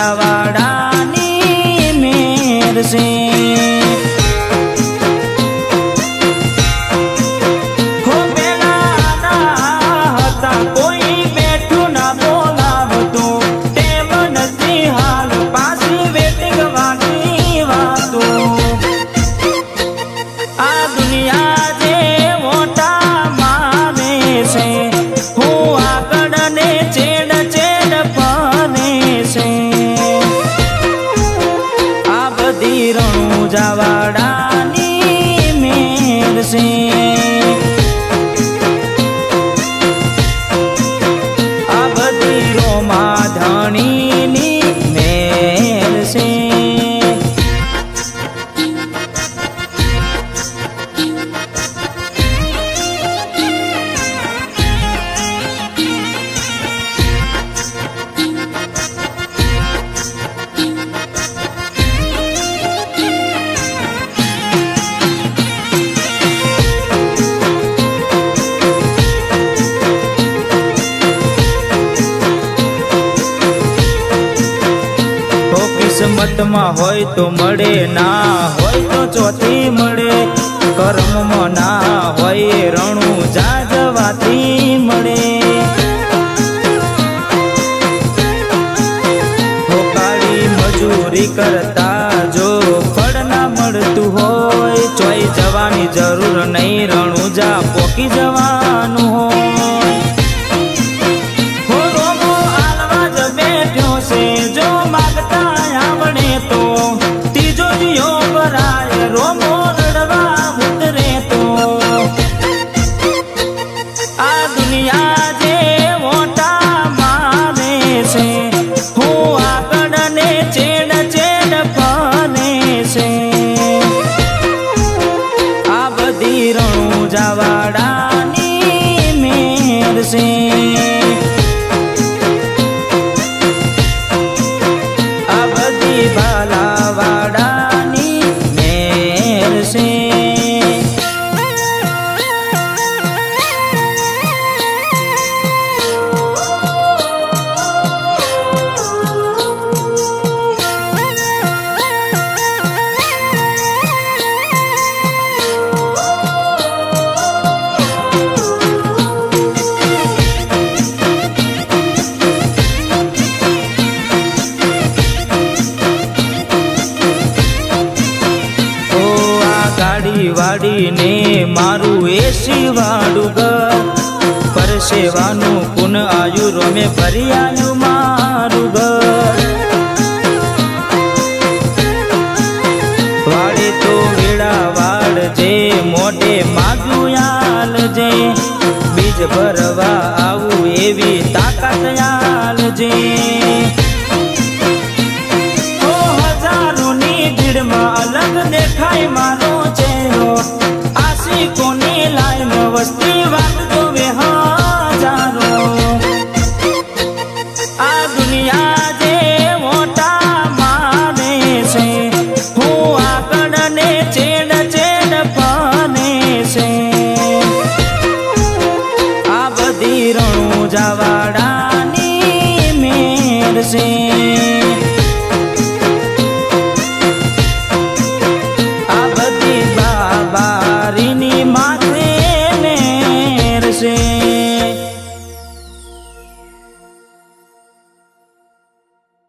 રણું જવાડાની બધી રણું જવાડાની મેર છે આ બધી રોમા કિસ્મતમાં હોય તો મળે ના હોય તો ચોથી મળે. કર્મમાં ના હોય રણું જાજવાથી મળે. મજૂરી કરતા જો ફળ ના મળતું હોય ચોઈ જવાની જરૂર નહીં, રણું જા પોકી જવાનું બધી રણું આયુ ફરિયાનું મારું ઘર. વાળે તો વેળા વાળજે મોઢે માગ્યું આલજે બીજ ભરવા આવું એવી તાકાત યાલ જે હજારોની ભીડમાં અલગ દેખાય મારો ચહેરો. આશિકોની લાઈન વસ્તી વાગતો વાળા.